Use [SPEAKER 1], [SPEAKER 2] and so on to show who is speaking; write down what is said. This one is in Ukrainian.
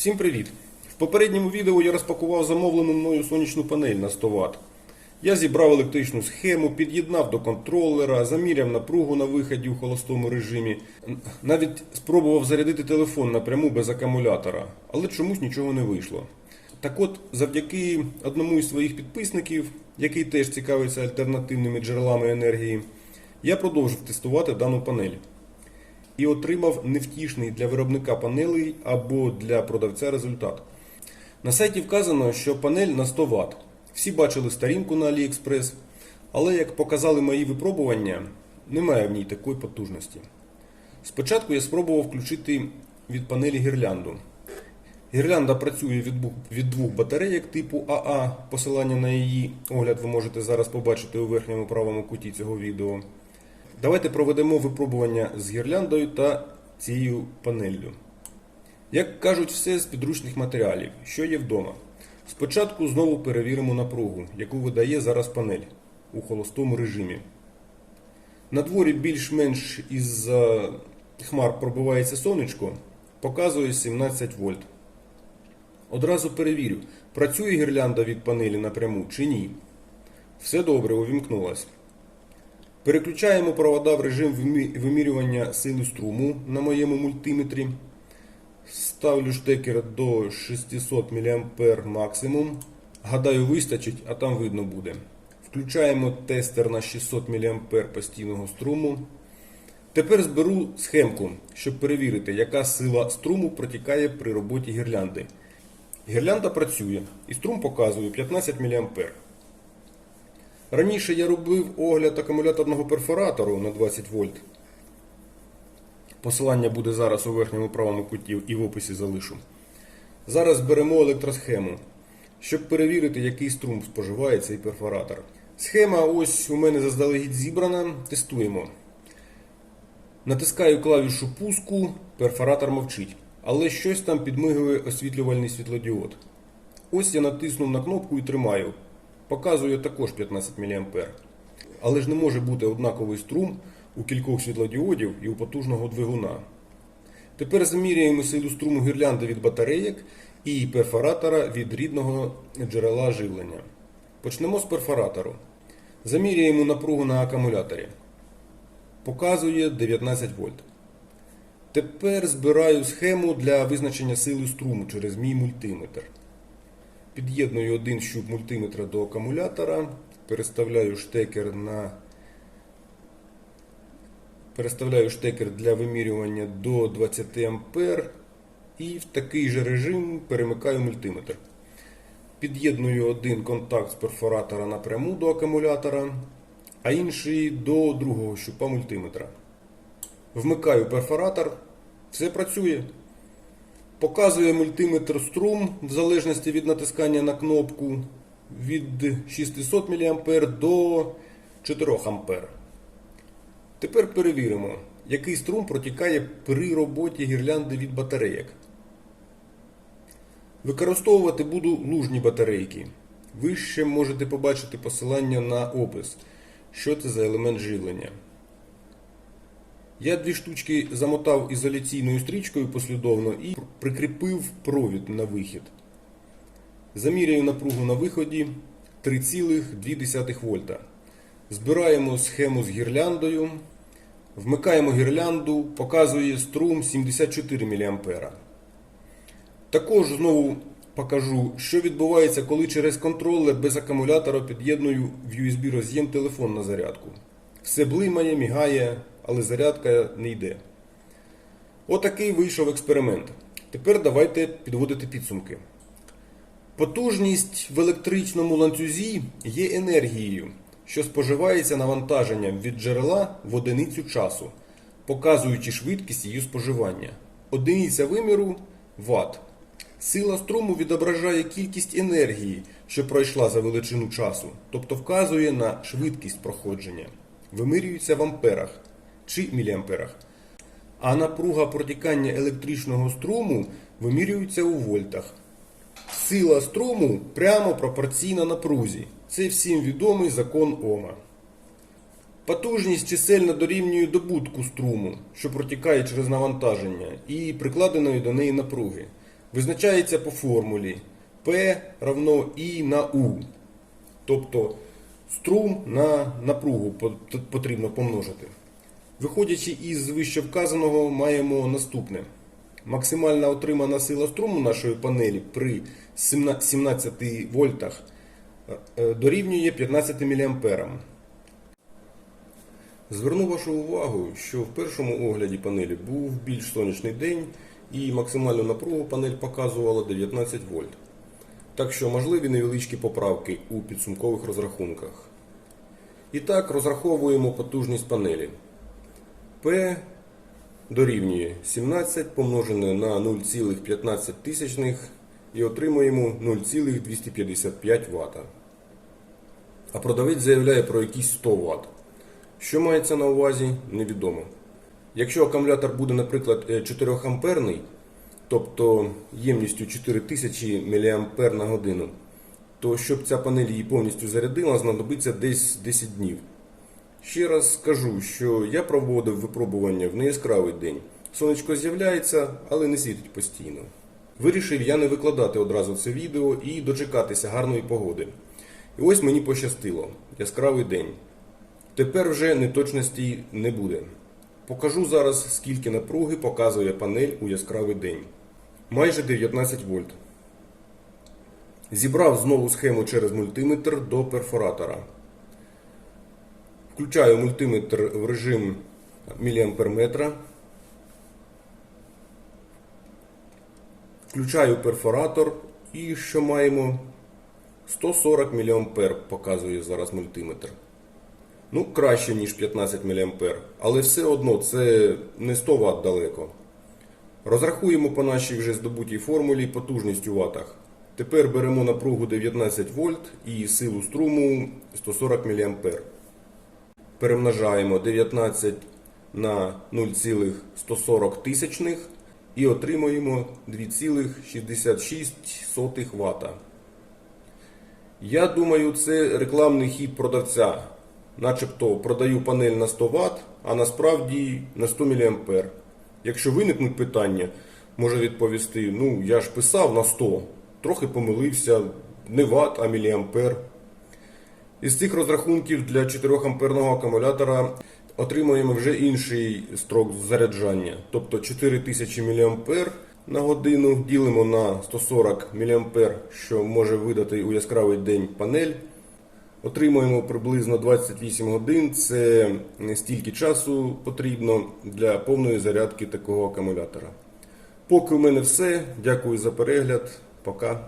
[SPEAKER 1] Всім привіт! В попередньому відео я розпакував замовлену мною сонячну панель на 100 Вт. Я зібрав електричну схему, під'єднав до контролера, заміряв напругу на виході у холостому режимі. Навіть спробував зарядити телефон напряму без акумулятора, але чомусь нічого не вийшло. Так от, завдяки одному із своїх підписників, який теж цікавиться альтернативними джерелами енергії, я продовжив тестувати дану панель і отримав невтішний для виробника панелей або для продавця результат. На сайті вказано, що панель на 100 Вт. Всі бачили сторінку на AliExpress, але як показали мої випробування, немає в ній такої потужності. Спочатку я спробував включити від панелі гірлянду. Гірлянда працює від двох, батарейок типу АА. Посилання на її огляд ви можете зараз побачити у верхньому правому куті цього відео. Давайте проведемо випробування з гірляндою та цією панеллю. Як кажуть, все з підручних матеріалів, що є вдома. Спочатку знову перевіримо напругу, яку видає зараз панель у холостому режимі. На дворі більш-менш із хмар пробивається сонечко, показує 17 вольт. Одразу перевірю, працює гірлянда від панелі напряму чи ні. Все добре, увімкнулась. Переключаємо провода в режим вимірювання сили струму на моєму мультиметрі. Ставлю штекер до 600 мА максимум. Гадаю, вистачить, а там видно буде. Включаємо тестер на 600 мА постійного струму. Тепер зберу схемку, щоб перевірити, яка сила струму протікає при роботі гірлянди. Гірлянда працює і струм показує 15 мА. Раніше я робив огляд акумуляторного перфоратору на 20 вольт. Посилання буде зараз у верхньому правому куті і в описі залишу. Зараз беремо електросхему, щоб перевірити, який струм споживає цей перфоратор. Схема ось у мене заздалегідь зібрана. Тестуємо. Натискаю клавішу пуску, перфоратор мовчить. Але щось там підмигує освітлювальний світлодіод. Ось я натиснув на кнопку і тримаю. Показує також 15 мА. Але ж не може бути однаковий струм у кількох світлодіодів і у потужного двигуна. Тепер заміряємо силу струму гірлянди від батарейок і перфоратора від рідного джерела живлення. Почнемо з перфоратору. Заміряємо напругу на акумуляторі. Показує 19 вольт. Тепер збираю схему для визначення сили струму через мій мультиметр. Під'єдную один щуп мультиметра до акумулятора, переставляю штекер на переставляю штекер для вимірювання до 20 А і в такий же режим перемикаю мультиметр. Під'єдную один контакт з перфоратора напряму до акумулятора, а інший до другого щупа мультиметра. Вмикаю перфоратор, все працює. Показує мультиметр струм в залежності від натискання на кнопку від 600 мА до 4 А. Тепер перевіримо, який струм протікає при роботі гірлянди від батарейок. Використовувати буду лужні батарейки. Ви ще можете побачити посилання на опис, що це за елемент живлення. Я дві штучки замотав ізоляційною стрічкою послідовно і прикріпив провід на вихід. Заміряю напругу на виході 3,2 вольта. Збираємо схему з гірляндою. Вмикаємо гірлянду, показує струм 74 мА. Також знову покажу, що відбувається, коли через контролер без акумулятора під'єдную в USB роз'єм телефон на зарядку. Все блимає, мігає, але зарядка не йде. Отакий вийшов експеримент. Тепер давайте підводити підсумки. Потужність в електричному ланцюзі є енергією, що споживається навантаженням від джерела в одиницю часу, показуючи швидкість її споживання. Одиниця виміру Вт. Сила струму відображає кількість енергії, що пройшла за величину часу, тобто вказує на швидкість проходження. Вимирюється в амперах чи міліамперах. А напруга протікання електричного струму вимірюється у вольтах. Сила струму прямо пропорційна напрузі. Це всім відомий закон Ома. Потужність чисельно дорівнює добутку струму, що протікає через навантаження, і прикладеної до неї напруги. визначається по формулі P равно I на U. Тобто струм на напругу потрібно помножити. Виходячи із вище вказаного, маємо наступне. Максимальна отримана сила струму нашої панелі при 17 вольтах е, дорівнює 15 мА. Зверну вашу увагу, що в першому огляді панелі був більш сонячний день і максимальну напругу панель показувала 19 вольт. Так що можливі невеличкі поправки у підсумкових розрахунках. І так розраховуємо потужність панелі. P дорівнює 17 помножене на 0,15 тисячних і отримуємо 0,255 Вт. А продавець заявляє про якісь 100 Вт. Що мається на увазі, невідомо. Якщо акумулятор буде, наприклад, е, 4 амперний, тобто ємністю 4000 мА на годину, то щоб ця панель її повністю зарядила, знадобиться десь 10 днів. Ще раз скажу, що я проводив випробування в неяскравий день. Сонечко з'являється, але не світить постійно. Вирішив я не викладати одразу це відео і дочекатися гарної погоди. І ось мені пощастило. Яскравий день. Тепер вже неточності не буде. Покажу зараз, скільки напруги показує панель у яскравий день. Майже 19 вольт. Зібрав знову схему через мультиметр до перфоратора. Включаю мультиметр в режим міліамперметра. Включаю перфоратор і що маємо? 140 мА показує зараз мультиметр. Ну, краще, ніж 15 мА, але все одно це не 100 Вт далеко. Розрахуємо по нашій вже здобутій формулі потужність у ватах. Тепер беремо напругу 19 вольт і силу струму 140 мА. Перемножаємо 19 на 0,140 тисячних і отримуємо 2,66 Вт. Я думаю, це рекламний хід продавця. Начебто продаю панель на 100 Вт, а насправді на 100 мА. Якщо виникнуть питання, може відповісти: ну я ж писав на 100, трохи помилився, не Вт, а міліампер. Із цих розрахунків для 4 амперного акумулятора отримуємо вже інший строк заряджання. Тобто 4000 мА на годину ділимо на 140 мА, що може видати у яскравий день панель. Отримуємо приблизно 28 годин. Це стільки часу потрібно для повної зарядки такого акумулятора. Поки у мене все. Дякую за перегляд. Пока.